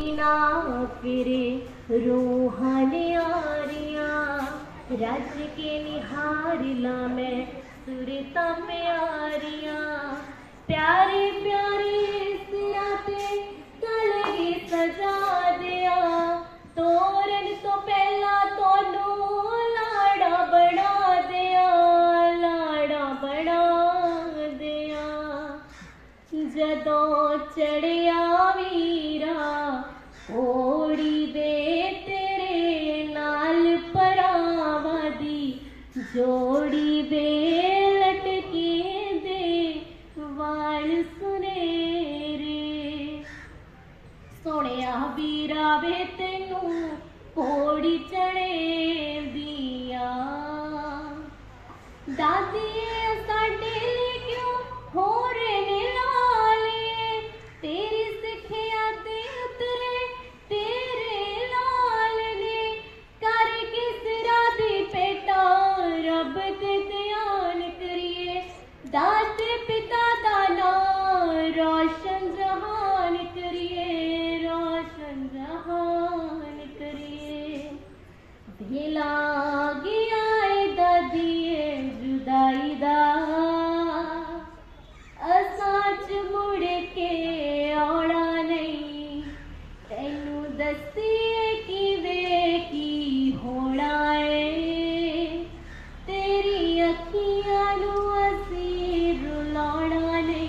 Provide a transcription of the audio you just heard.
ਬਿਨਾ ਫਿਰੇ ਰੂਹਾਂ ਨਿਆਰੀਆਂ ਰੱਜ ਕੇ ਨਿਹਾਰ ਲਾ ਮੈਂ ਸੁਰਤਾਂ ਪਿਆਰੀਆਂ ਪਿਆਰੇ ਪਿਆਰੇ ਸਿਰਾਂ ਤੇ ਕਲਗੀ ਸਜਾ ਦਿਆ ਤੋਰਨ ਤੋਂ ਪਹਿਲਾਂ ਤੁਹਾਨੂੰ ਲਾੜਾ ਬਣਾ ਦਿਆ ਲਾੜਾ ਬਣਾ ਦਿਆ ਜਦੋਂ ਚੜਿਆ ਵੀਰਾ ਓੜੀ ਦੇ ਤੇਰੇ ਨਾਲ ਪਰਾਵਾਂ ਦੀ ਜੋੜੀ ਦੇ ਲਟਕੇ ਦੇ ਵਾਲ ਸੁਨੇਰੇ। ਸੋਹਣਿਆ ਵੀਰਾ ਵੇ ਤੈਨੂੰ ਕੋੜੀ ਚੜੇ ਦੀਆਂ ਦਾਦੀ ला गि आई दादी जुदााईंद असांज